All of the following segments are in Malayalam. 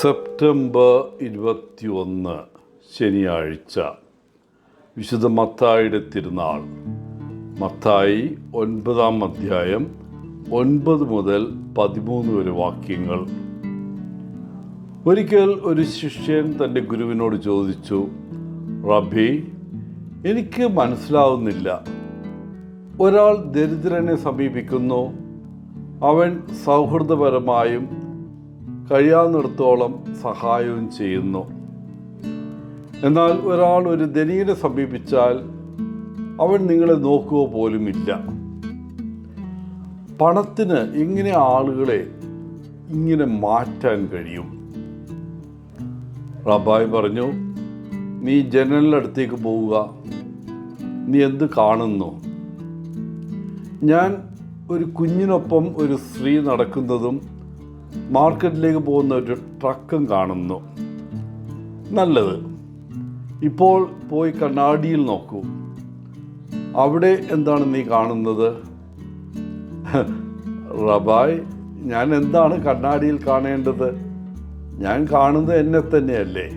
സെപ്റ്റംബർ ഇരുപത്തി ഒന്ന് ശനിയാഴ്ച. വിശുദ്ധ മത്തായിയുടെ തിരുനാൾ. മത്തായി ഒൻപതാം അധ്യായം ഒൻപത് മുതൽ പതിമൂന്ന് വരെ വാക്യങ്ങൾ. ഒരിക്കൽ ഒരു ശിഷ്യൻ തന്റെ ഗുരുവിനോട് ചോദിച്ചു റബി എനിക്ക് മനസ്സിലാവുന്നില്ല. ഒരാൾ ദരിദ്രനെ സമീപിക്കുന്നു. അവൻ സൗഹൃദപരമായും കഴിയാവുന്നിടത്തോളം സഹായവും ചെയ്യുന്നു. എന്നാൽ ഒരാൾ ഒരു ധനികനെ സമീപിച്ചാൽ അവൻ നിങ്ങളെ നോക്കുക പോലുമില്ല. പണത്തിന് ഇങ്ങനെ ആളുകളെ ഇങ്ങനെ മാറ്റാൻ കഴിയും? റബായ് പറഞ്ഞു നീ ജനലിനടുത്തേക്ക് പോവുക. നീ എന്ത് കാണുന്നു? ഞാൻ ഒരു കുഞ്ഞിനൊപ്പം ഒരു സ്ത്രീ നടക്കുന്നതും മാർക്കറ്റിലേക്ക് പോകുന്ന ഒരു ട്രക്കും കാണുന്നു. നല്ലത്. ഇപ്പോൾ പോയി കണ്ണാടിയിൽ നോക്കൂ. അവിടെ എന്താണ് നീ കാണുന്നത്? റബായ് ഞാൻ എന്താണ് കണ്ണാടിയിൽ കാണേണ്ടത്? ഞാൻ കാണുന്നത് എന്നെ തന്നെയല്ലേ?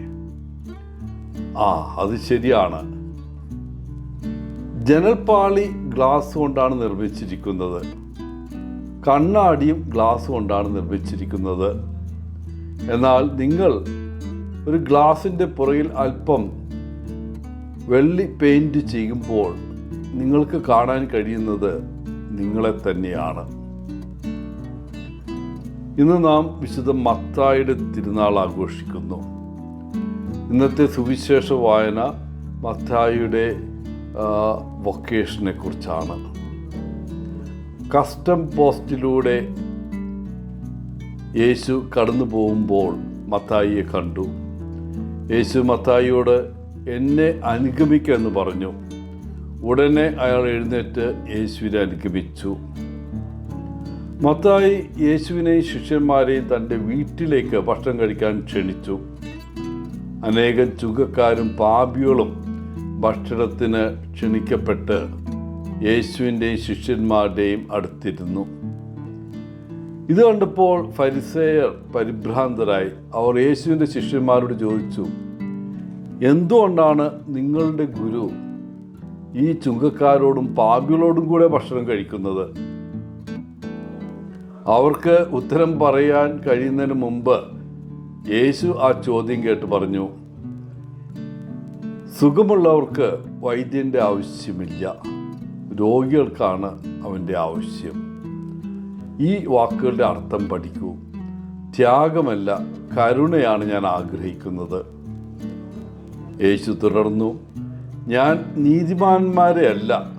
ആ അത് ശരിയാണ്. ജനൽപ്പാളി ഗ്ലാസ് കൊണ്ടാണ് നിർമ്മിച്ചിരിക്കുന്നത്. കണ്ണാടിയും ഗ്ലാസ്സും കൊണ്ടാണ് നിർമ്മിച്ചിരിക്കുന്നത്. എന്നാൽ നിങ്ങൾ ഒരു ഗ്ലാസിന്റെ പുറയിൽ അല്പം വെള്ളി പെയിന്റ് ചെയ്യുമ്പോൾ നിങ്ങൾക്ക് കാണാൻ കഴിയുന്നത് നിങ്ങളെ തന്നെയാണ്. ഇന്ന് നാം വിശുദ്ധ മത്തായുടെ തിരുനാൾ ആഘോഷിക്കുന്നു. ഇന്നത്തെ സുവിശേഷ വായന മത്തായുടെ വൊക്കേഷനെ കുറിച്ചാണ്. കസ്റ്റം പോസ്റ്റിലൂടെ യേശു കടന്നു പോകുമ്പോൾ മത്തായിയെ കണ്ടു. യേശു മത്തായിയോട് എന്നെ അനുഗമിക്കുക എന്ന് പറഞ്ഞു. ഉടനെ അയാൾ എഴുന്നേറ്റ് യേശുവിനെ അനുഗമിച്ചു. മത്തായി യേശുവിനെയും ശിഷ്യന്മാരെയും തന്റെ വീട്ടിലേക്ക് ഭക്ഷണം കഴിക്കാൻ ക്ഷണിച്ചു. അനേകം ചുങ്കക്കാരും പാപികളും ഭക്ഷണത്തിന് ക്ഷണിക്കപ്പെട്ട് യേശുവിന്റെയും ശിഷ്യന്മാരുടെയും അടുത്തിരുന്നു. ഇത് കണ്ടപ്പോൾ ഫരിസേയർ പരിഭ്രാന്തരായി. അവർ യേശുവിന്റെ ശിഷ്യന്മാരോട് ചോദിച്ചു എന്തുകൊണ്ടാണ് നിങ്ങളുടെ ഗുരു ഈ ചുങ്കക്കാരോടും പാപികളോടും കൂടെ ഭക്ഷണം കഴിക്കുന്നത്? അവർക്ക് ഉത്തരം പറയാൻ കഴിയുന്നതിന് മുമ്പ് യേശു ആ ചോദ്യം കേട്ട് പറഞ്ഞു സുഖമുള്ളവർക്ക് വൈദ്യന്റെ ആവശ്യമില്ല. രോഗികൾക്കാണ് അവന്റെ ആവശ്യം. ഈ വാക്കുകളുടെ അർത്ഥം പഠിക്കൂ. ത്യാഗമല്ല കരുണയാണ് ഞാൻ ആഗ്രഹിക്കുന്നത്. യേശു തുടർന്നു ഞാൻ നീതിമാന്മാരെ അല്ല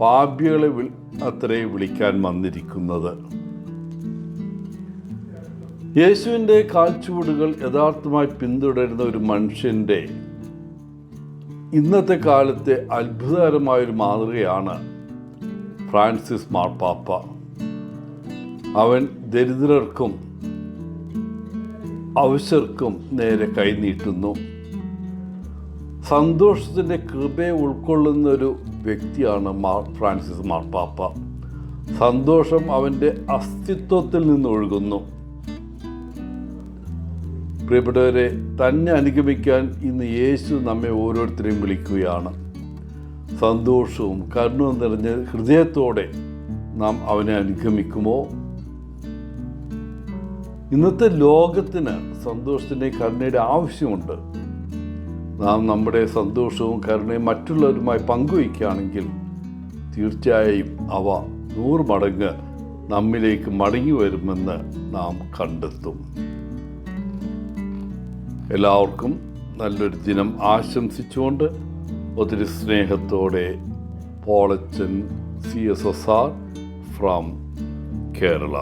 പാപികളെ വി അത്രേ വിളിക്കാൻ വന്നിരിക്കുന്നത്. യേശുവിന്റെ കാൽച്ചുവടുകൾ യഥാർത്ഥമായി പിന്തുടരുന്ന ഒരു മനുഷ്യന്റെ ഇന്നത്തെ കാലത്തെ അത്ഭുതകരമായൊരു മാതൃകയാണ് ഫ്രാൻസിസ് മാർപ്പാപ്പ. അവൻ ദരിദ്രർക്കും അവശർക്കും നേരെ കൈനീട്ടുന്നു. സന്തോഷത്തിന്റെ കൃപയെ ഉൾക്കൊള്ളുന്ന ഒരു വ്യക്തിയാണ് മാർ ഫ്രാൻസിസ് മാർപ്പാപ്പ. സന്തോഷം അവന്റെ അസ്തിത്വത്തിൽ നിന്ന് ഒഴുകുന്നു പ്രിയപ്പെട്ടവരെ തന്നെ അനുഗമിക്കാൻ ഇന്ന് യേശു നമ്മെ ഓരോരുത്തരെയും വിളിക്കുകയാണ്. സന്തോഷവും കരുണവും നിറഞ്ഞ ഹൃദയത്തോടെ നാം അവനെ അനുഗമിക്കുമോ? ഇന്നത്തെ ലോകത്തിന് സന്തോഷത്തിന്റെ കരുണയുടെ ആവശ്യമുണ്ട്. നാം നമ്മുടെ സന്തോഷവും കരുണയും മറ്റുള്ളവരുമായി പങ്കുവയ്ക്കുകയാണെങ്കിൽ തീർച്ചയായും അവ നൂറ് മടങ്ങ് നമ്മിലേക്ക് മടങ്ങി വരുമെന്ന് നാം കണ്ടെത്തും. എല്ലാവർക്കും നല്ലൊരു ദിനം ആശംസിച്ചുകൊണ്ട് ഒത്തിരി സ്നേഹത്തോടെ Polachan C S S R from Kerala.